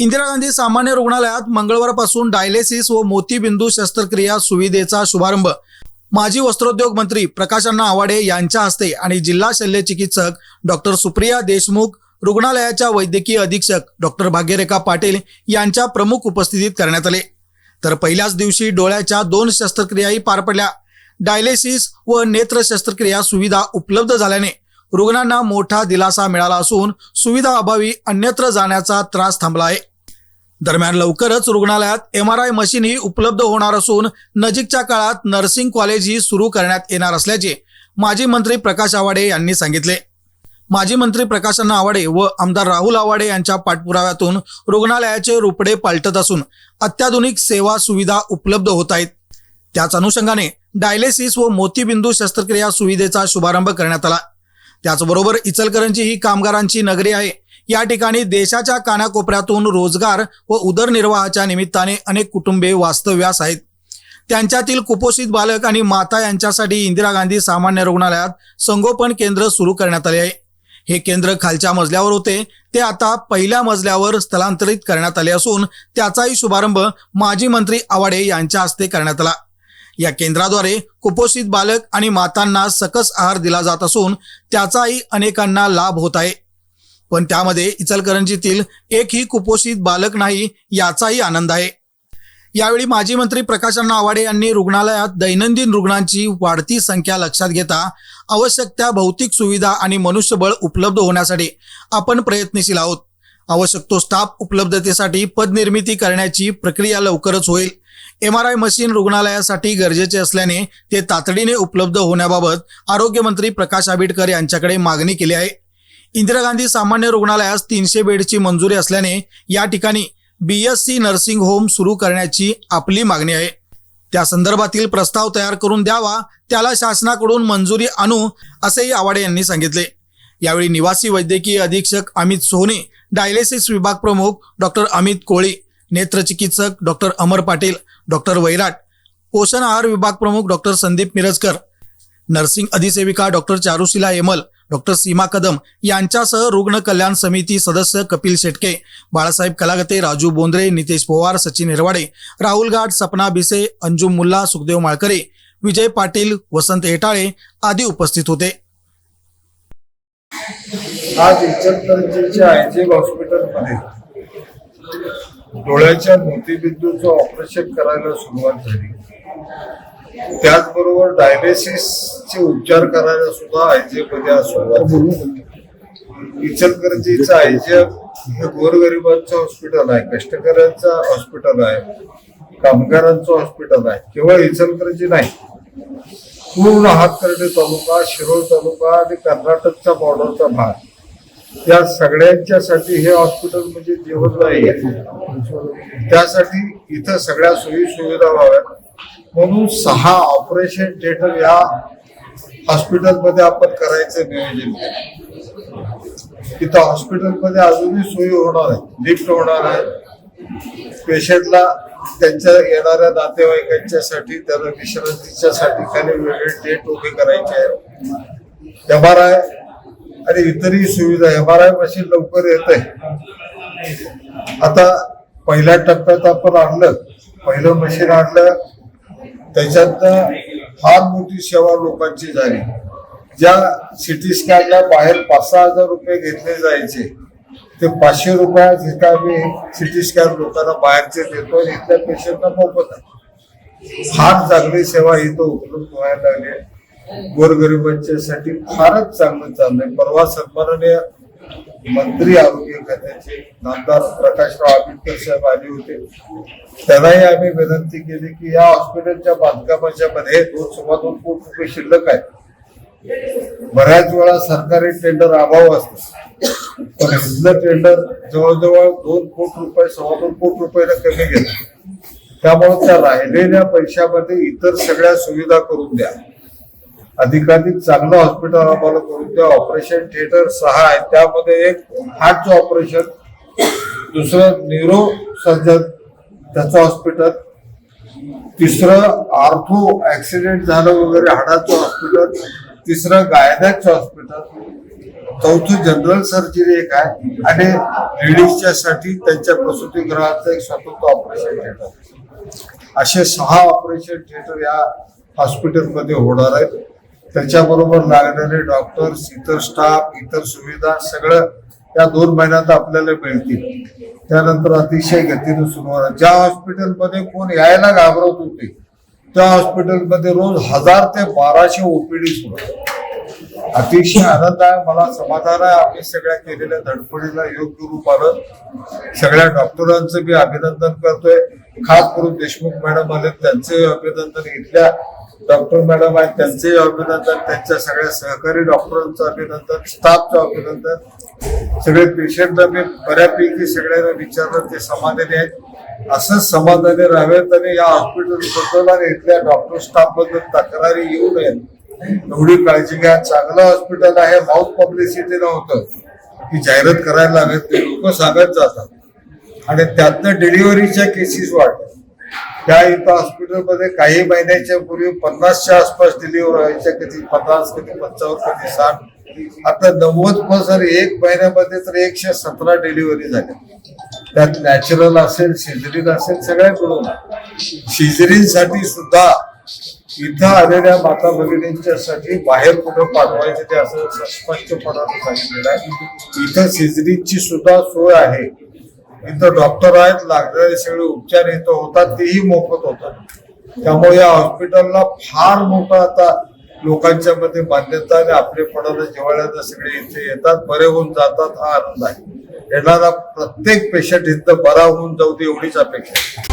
इंदिरा गांधी सामान्य रुग्णालयात मंगळवारपासून डायलेसिस व मोतीबिंदू शस्त्रक्रिया सुविधेचा शुभारंभ. माजी वस्त्रोद्योग मंत्री प्रकाशअण्णा आवाडे यांच्या हस्ते आणि जिल्हा शल्य चिकित्सक डॉक्टर सुप्रिया देशमुख रुग्णालयाच्या वैद्यकीय अधीक्षक डॉक्टर भाग्यरेखा पाटील यांच्या प्रमुख उपस्थितीत करण्यात आले. तर पहिल्याच दिवशी डोळ्याच्या दोन शस्त्रक्रियाही पार पडल्या. डायलेसिस व नेत्र शस्त्रक्रिया सुविधा उपलब्ध झाल्याने रुग्णांना मोठा दिलासा मिळाला असून सुविधा अभावी अन्यत्र जाण्याचा त्रास थांबला आहे. दरम्यान लवकरच रुग्णालयात एम आर आय मशीनही उपलब्ध होणार असून नजीकच्या काळात नर्सिंग कॉलेजही सुरू करण्यात येणार असल्याचे माजी मंत्री प्रकाश आवाडे यांनी सांगितले. माजी मंत्री प्रकाशन आवाडे व आमदार राहुल आवाडे यांच्या पाठपुराव्यातून रुग्णालयाचे रुपडे पालटत असून अत्याधुनिक सेवा सुविधा उपलब्ध होत आहेत. त्याच अनुषंगाने डायलेसिस व मोतीबिंदू शस्त्रक्रिया सुविधेचा शुभारंभ करण्यात आला. त्याचबरोबर इचलकरंजी ही कामगारांची नगरी आहे. या ठिकाणी देशाच्या कानाकोपऱ्यातून रोजगार व उदरनिर्वाहाच्या निमित्ताने अनेक कुटुंबे वास्तव्यास आहेत. त्यांच्यातील कुपोषित बालक आणि माता यांच्यासाठी इंदिरा गांधी सामान्य रुग्णालयात संगोपन केंद्र सुरू करण्यात आले आहे. हे केंद्र खालच्या मजल्यावर होते. ते आता पहिल्या मजल्यावर स्थलांतरित करण्यात आले असून त्याचाही शुभारंभ माजी मंत्री आवाडे यांच्या हस्ते करण्यात आला. या केंद्राद्वारे कुपोषित बालक आणि मातांना सकस आहार दिला जात असून त्याचाही अनेकांना लाभ होत आहे. पण त्यामध्ये इचलकरंजीतील एकही कुपोषित बालक नाही याचाही आनंद आहे. यावेळी माजी मंत्री प्रकाशअण्णा आवाडे यांनी रुग्णालयात दैनंदिन रुग्णांची वाढती संख्या लक्षात घेता आवश्यक त्या भौतिक सुविधा आणि मनुष्यबळ उपलब्ध होण्यासाठी आपण प्रयत्नशील आहोत. आवश्यक तो स्टाफ उपलब्धतेसाठी पदनिर्मिती करण्याची प्रक्रिया लवकरच होईल. एम आर आय मशीन रुग्णालयासाठी गरजेचे असल्याने ते तातडीने उपलब्ध होण्याबाबत आरोग्यमंत्री प्रकाश आंबेडकर यांच्याकडे मागणी केली आहे. इंदिरा गांधी सामान्य रुग्णालयास तीनशे बेडची मंजुरी असल्याने या ठिकाणी B S C nursing home सुरू करण्याची आपली मागणी आहे. त्या संदर्भातील प्रस्ताव तयार करून द्यावा त्याला शासनाकडून मंजुरी आणू असेही आवाडे यांनी सांगितले. यावेळी निवासी वैद्यकीय अधीक्षक अमित सोहने डायलिसिस विभाग प्रमुख डॉक्टर अमित कोळी नेत्रचिकित्सक डॉक्टर अमर पाटील डॉक्टर वैराट पोषण आहार विभाग प्रमुख डॉक्टर संदीप मिरजकर नर्सिंग अधिसेविका doctor Charushila Emil doctor Seema Kadam यांच्यासह रुग्ण कल्याण समिती सदस्य कपिल शेटके बाळासाहेब कलागते राजू बोंद्रे नितेश पवार सचिन हिरवाडे राहुल घाट सपना भिसे अंजुम मुल्ला सुखदेव माळकरे विजय पाटील वसंत हेटाळे आदी उपस्थित होते. आज इचलकरंजीच्या आयजीएम हॉस्पिटलमध्ये डोळ्याच्या मोतीबिंदूचं ऑपरेशन करायला सुरुवात झाली. त्याचबरोबर डायलिसिसचे उपचार करायला सुद्धा आयजेमध्ये मध्ये सुरुवात झाली. इचलकरंजीचं आयजीएम हे गोरगरिबांचं हॉस्पिटल आहे कष्टकऱ्यांचं हॉस्पिटल आहे कामगारांचं हॉस्पिटल आहे केवळ इचलकरंजी नाही. पूर्ण हातकर्णी तालुका शिरोळ तालुका आणि कर्नाटकचा बॉर्डरचा भाग. या सगळ्यांच्यासाठी हे हॉस्पिटल म्हणजे जीवनदायी आहे. त्यासाठी इथं सगळ्या सोयी सुविधा व्हाव्यात. म्हणून सहा ऑपरेशन थिएटर या हॉस्पिटलमध्ये आपण करायचं नियोजन केलं इथं हॉस्पिटलमध्ये अजूनही सोयी होणार आहे लिफ्ट होणार आहे. पेशंटला त्यांच्या येणाऱ्या नातेवाईकांच्यासाठी त्यांना विश्रांतीच्यासाठी काही वेगळे डेट उभे करायचे आहे. एम आर आय आणि इतरही सुविधा एम आर आय मशीन लवकर येत. आहे आता पहिल्या टप्प्यात आपण आणलं पहिलं मशीन आणलं त्याच्यातनं फार मोठी सेवा लोकांची झाली. ज्या सिटी स्कॅनला बाहेर पाच सहा हजार रुपये घेतले जायचे ते पाचशे रुपयात इथं आम्ही सिटी स्कॅन लोकांना बाहेरचे देतो आणि इथल्या पेशंटना मोफत आहे. फार चांगली सेवा इथं उपलब्ध व्हायला लागली गोरगरिबांच्यासाठी फारच चांगलं चाललंय. परवा सन्माननीय मंत्री आरोग्य खात्याचे नामदार प्रकाशराव आंबेडकर साहेब आले होते. त्यांनाही आम्ही विनंती केली की या हॉस्पिटलच्या बांधकामाच्या मध्ये दोन सव्वा दोन कोटी रुपये शिल्लक आहे बऱ्याच वेळा सरकारी टेंडर अभाव असतो. पण इथलं टेंडर जवळजवळ दोन कोटी रुपये सव्वा दोन कोटी रुपये कमी गेलं त्यामुळे त्या राहिलेल्या पैशामध्ये इतर सगळ्या सुविधा करून द्या. अधिकाधिक चांगलं हॉस्पिटल आम्हाला करून द्या ऑपरेशन थिएटर सहा आहे. त्यामध्ये एक हार्टचं ऑपरेशन दुसरं न्यूरो सर्जन त्याचं हॉस्पिटल तिसरं आर्थो ऍक्सिडेंट झालं वगैरे हाडाचं हॉस्पिटल तिसरं गायनाचं हॉस्पिटल चौथं जनरल सर्जरी एक आहे. आणि लेडीजच्या साठी त्यांच्या प्रसूतीगृहाचं एक स्वतंत्र ऑपरेशन थिएटर असे सहा ऑपरेशन थिएटर या हॉस्पिटलमध्ये होणार आहेत. त्याच्याबरोबर लागणारे डॉक्टर्स इतर स्टाफ इतर सुविधा सगळं या दोन महिन्यात आपल्याला मिळतील. त्यानंतर अतिशय गतीने सुरू होणार. ज्या हॉस्पिटलमध्ये कोण यायला घाबरत होते त्या हॉस्पिटलमध्ये रोज हजार ते बाराशे ओपीडी सुरू अतिशय आनंद आहे मला समाधान आहे. आम्ही सगळ्या केलेल्या धडपडीला योग्य रूप आलं. सगळ्या डॉक्टरांचं मी अभिनंदन करतोय. खास करून देशमुख मॅडम आले त्यांचे अभिनंदन इथल्या डॉक्टर मॅडम आहेत त्यांचे अभिनंदन त्यांच्या सगळ्या सहकारी डॉक्टरांचं अभिनंदन स्टाफचं अभिनंदन. सगळे पेशंटला मी बऱ्यापैकी सगळ्यांना विचारलं ते समाधानी आहेत. असंच समाधानी राहावेत आणि या हॉस्पिटलबद्दल आणि इथल्या डॉक्टर स्टाफबद्दल तक्रारी येऊ नयेत. एवढी काळजी घ्या. चांगलं हॉस्पिटल आहे माउथ पब्लिसिटी नव्हतं की जाहिरात करायला लागत ते लोक सांगत जातात. आणि त्यातनं डिलिव्हरीच्या केसेस वाढ त्या इथं हॉस्पिटलमध्ये काही महिन्याच्या पूर्वी पन्नासच्या आसपास डिलिव्हर व्हायच्या कधी पन्नास कधी पंचावन्न कधी साठ आता नव्वद पर्सेंट एक महिन्यामध्ये तर एकशे सतरा डिलिव्हरी झाल्या. त्यात नॅचरल असेल सिजरीन असेल सगळ्या मिळून. शिजरीनसाठी सुद्धा इथं आलेल्या माता भगिनींच्यासाठी बाहेर कुठं पाठवायचं ते असं स्पष्टपणाने सांगितलेलं आहे. इथं सिजरीनची सुद्धा सोय आहे. इथं डॉक्टर आहेत लागणारे सगळे उपचार इथं होतात तेही मोफत होतात. त्यामुळे या हॉस्पिटलला फार मोठा आता लोकांच्या मध्ये मान्यता आणि आपले आपलेपणाला जिव्हाळ्यानं सगळे इथे येतात बरे होऊन जातात हा आनंद आहे. येणारा प्रत्येक पेशंट इथं बरा होऊन जाऊ दे एवढीच अपेक्षा